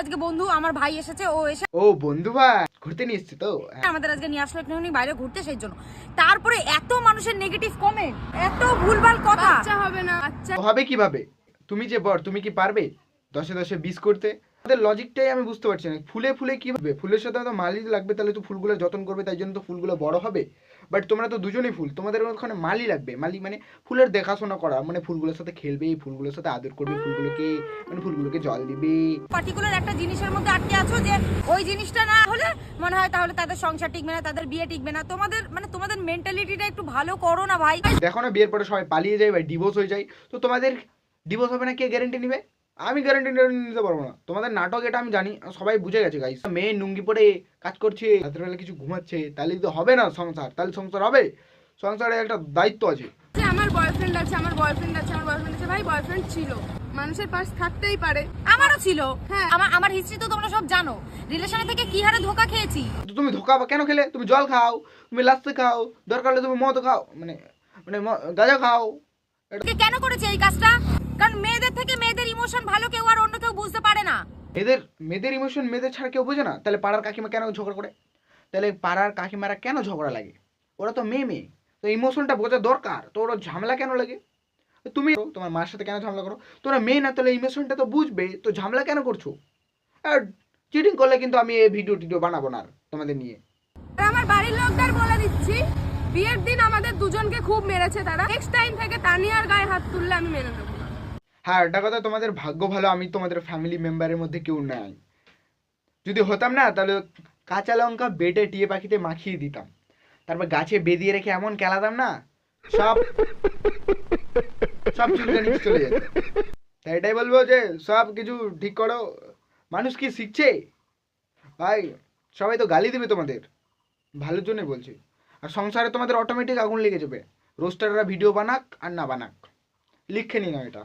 আজকে বন্ধু আমার ভাই এসেছে ও এসে ও বন্ধু ভাই ঘুরতে নিয়ে এসছে তো? আমাদের আজকে নিয়ে আসলো একটুখানি বাইরে ঘুরতে সেই জন্য। তারপরে এত মানুষের নেগেটিভ কমেন্ট এত ভুলভাল কথা। আচ্ছা হবে না। আচ্ছা হবে কীভাবে? তুমি যে বর তুমি কি পারবে? দশে দশে বিশ করতে? তাদের লজিকটাই আমি বুঝতে পারছি না। ফুলে ফুলে কি হবে? ফুলের সাথে তো মালি লাগবে তাহলে তো ফুলগুলো যত্ন করবে তাই জন্য তো ফুলগুলো বড় হবে। বাট তোমরা তো দুজনেই ফুল তোমাদের ওখানে মালি লাগবে। মালি মানে ফুলের দেখাশোনা করা মানে ফুলগুলোর সাথে খেলবে ফুলগুলোর সাথে আদর করবে ফুলগুলোকে মানে ফুলগুলোকে জল দিবে। পার্টিকুলার একটা জিনিসের মধ্যে আটকে আছো যে ওই জিনিসটা না হলে মনে হয় তাহলে তাদের সংসার টিকবে না তাদের বিয়ে টিকবে না। তোমাদের মানে তোমাদের মেন্টালিটিটা একটু ভালো করো না ভাই। দেখো না বিয়ের পরে সবাই পালিয়ে যায় বা ডিভোর্স হয়ে যায়। তো তোমাদের ডিভোর্স হবে না কে? গ্যারেন্টি নিবে? আমি গ্যারেন্টি নিতে পারব না। তোমাদের নাটক এটা আমি জানি সবাই বুঝে গেছে গাইস মেয়ে নুঙ্গি পরে কাজ করছে রাতের বেলা কিছু ঘুমাচ্ছে তাহলে তো হবে না সংসার তাহলে সংসার হবে? সংসারে একটা দায়িত্ব আছে। আমার বয়ফ্রেন্ড আছে আমার বয়ফ্রেন্ড আছে আমার বয়ফ্রেন্ড আছে ভাই বয়ফ্রেন্ড ছিল। মানুষের পাশ থাকতেই পারে। আমারও ছিল। হ্যাঁ। আমার আমার হিস্ট্রি তো তোমরা সব জানো। রিলেশনে থেকে কি হারে ধোকা খেয়েছি? তুমি ধোকা কেন খেলে? তুমি জল খাও তুমি লাস্তে খাও দরকার হলে তুমি মদ খাও মানে মানে গাঁজা খাও। কেন করেছে এই কাজটা? কারণ মেয়েদের থেকে মেয়েদের ইমোশন ভালো কেউ আর অন্য কেউ বুঝতে পারে না মেয়েদের মেয়েদের ইমোশন মেয়েদের ছাড়া কেউ বোঝে না। তাহলে পাড়ার কাকিমা কেন ঝগড়া করে? তাহলে পাড়ার কাকিমারা কেন ঝগড়া লাগে? ওরা তো মেয়ে মেয়ে। তো ইমোশনটা বোঝা দরকার। তো ওরা ঝামেলা কেন লাগে? তুমি তোমার মার সাথে কেন ঝামেলা করো? তোরা মেয়ে না, তাহলে ইমোশনটা তো বুঝবে। তো ঝামেলা কেন করছ? আর চিটিং করলে কিন্তু আমি এই ভিডিও টিডিও বানাবো না তোমাদের নিয়ে। আমার বাড়ির লোকদের বলে দিচ্ছি, বিয়ের দিন আমাদের দুজনকে খুব মেরেছে তারা। নেক্সট টাইম থেকে তানিয়ার গায়ে হাত তুললে আমি মেনে নেব। হ্যাঁ এটা কথা তোমাদের ভাগ্য ভালো, আমি তোমাদের ফ্যামিলি মেম্বারের মধ্যে কেউ নাই। যদি হতাম না, তাহলে কাঁচা লঙ্কা বেটে টিয়ে পাখিতে মাখিয়ে দিতাম। তারপর গাছে বেঁধিয়ে রেখে এমন খেলাতাম না, সব সব চলে যেত। তাই এটাই বলব যে, সব কিছু ঠিক করো। মানুষ কি শিখছে? ভাই, সবাই তো গালি দেবে তোমাদের। ভালোর জন্যই বলছি। আর সংসারে তোমাদের অটোমেটিক আগুন লেগে যাবে। রোস্টাররা ভিডিও বানাক আর না বানাক। লিখে নিন এটা।